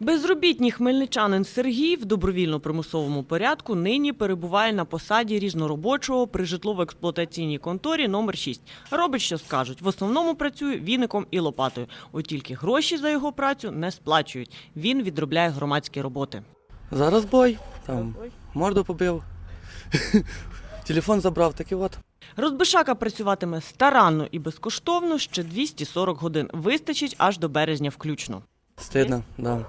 Безробітній хмельничанин Сергій в добровільно-примусовому порядку нині перебуває на посаді різноробочого при житлово-експлуатаційній конторі номер 6. Робить, що скажуть. В основному працює віником і лопатою. От тільки гроші за його працю не сплачують. Він відробляє громадські роботи. Зараз бой, там морду побив, телефон забрав, так і от. Розбишака працюватиме старанно і безкоштовно ще 240 годин. Вистачить аж до березня включно. Стидно, да.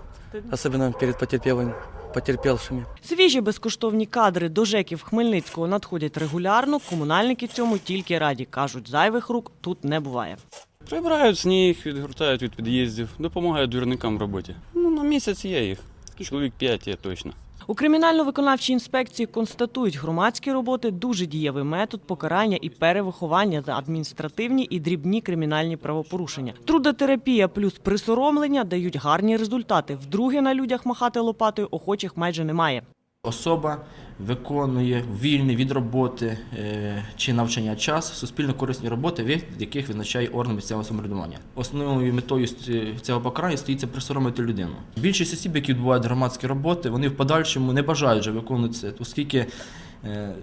Особенно перед потерпілим. потерпевшими. Свіжі безкоштовні кадри до ЖЕКів Хмельницького надходять регулярно. Комунальники цьому тільки раді. Кажуть, зайвих рук тут не буває. Прибирають сніг, відгортають від під'їздів, допомагають двірникам в роботі. Ну, на місяць є їх. Чоловік п'ять є точно. У кримінально-виконавчій інспекції констатують, громадські роботи дуже дієвий метод покарання і перевиховання за адміністративні і дрібні кримінальні правопорушення. Трудотерапія плюс присоромлення дають гарні результати. Вдруге на людях махати лопатою охочих майже немає. Особа виконує вільний від роботи е, чи навчання час суспільно корисні роботи, від яких визначає орган місцевого самоврядування. Основною метою цього покарання стоїть присоромити людину. Більшість осіб, які відбувають громадські роботи, вони в подальшому не бажають вже виконувати це, оскільки е,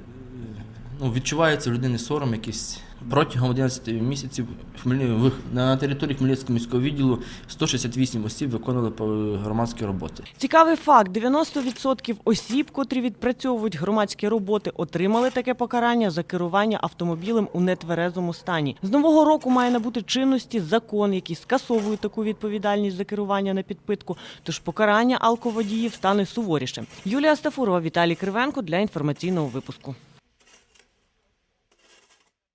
ну, відчувається в людини сором якийсь. Протягом 11 місяців в на території Хмельницького міського відділу 168 осіб виконували по- громадські роботи. Цікавий факт: 90% осіб, котрі відпрацьовують громадські роботи, отримали таке покарання за керування автомобілем у нетверезому стані. З нового року має набути чинності закон, який скасовує таку відповідальність за керування на підпитку. Тож покарання алководіїв стане суворішим. Юлія Стафурова, Віталій Кривенко для інформаційного випуску.